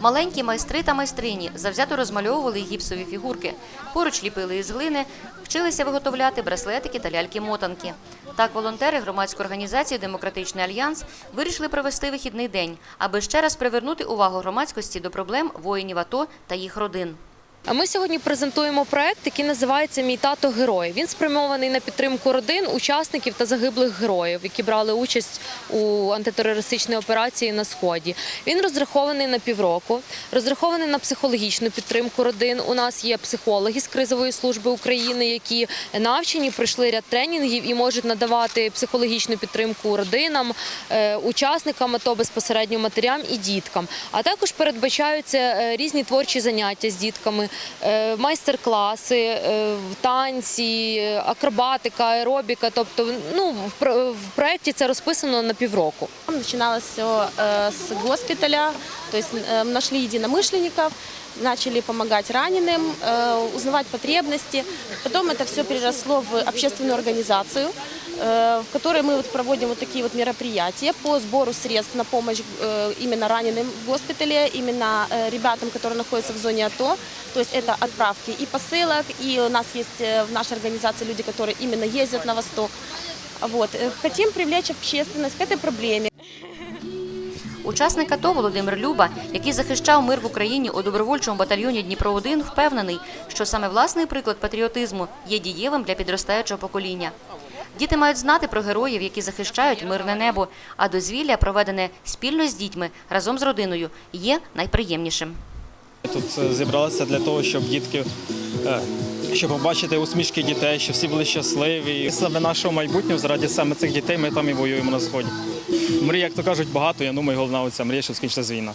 Маленькі майстри та майстрині завзято розмальовували гіпсові фігурки. Поруч ліпили із глини, вчилися виготовляти браслетики та ляльки-мотанки. Так, волонтери громадської організації Демократичний альянс вирішили провести вихідний день, аби ще раз привернути увагу громадськості до проблем воїнів АТО та їх родин. Ми сьогодні презентуємо проект, який називається Мій тато герой. Він спрямований на підтримку родин, учасників та загиблих героїв, які брали участь у антитерористичній операції на сході. Він розрахований на півроку, розрахований на психологічну підтримку родин. У нас є психологи з кризової служби України, які навчені, пройшли ряд тренінгів і можуть надавати психологічну підтримку родинам, е, учасникам АТО безпосередньо матерям і діткам. А також передбачаються е, різні творчі заняття з дітками, майстер-класи, е, танці, е, акробатика, аеробіка. Тобто, ну в про- в проєкті це розписано на півроку. Начиналось все э, с госпиталя, то есть э, нашли единомышленников, начали помогать раненым, э, узнавать потребности. Потом это все переросло в общественную организацию, э, в которой мы вот проводим вот такие вот мероприятия по сбору средств на помощь э, именно раненым в госпитале, именно э, ребятам, которые находятся в зоне АТО. То есть это отправки и посылок, и у нас есть э, в нашей организации люди, которые именно ездят на восток. Вот. Э, Хотим привлечь общественность к этой проблеме. Учасник АТО Володимир Люба, який захищав мир в Україні у добровольчому батальйоні Дніпро 1 впевнений, що саме власний приклад патріотизму є дієвим для підростаючого покоління. Діти мають знати про героїв, які захищають мирне небо, а дозвілля, проведене спільно з дітьми разом з родиною, є найприємнішим. Тут е, зібралися для того, щоб дітки, е, щоб побачити усмішки дітей, щоб всі були щасливі. Саме нашого майбутнього, заради саме цих дітей, ми там і воюємо на сході. Мрій, як то кажуть, багато. Я думаю, головна оця мрія, щоб скінчилась війна.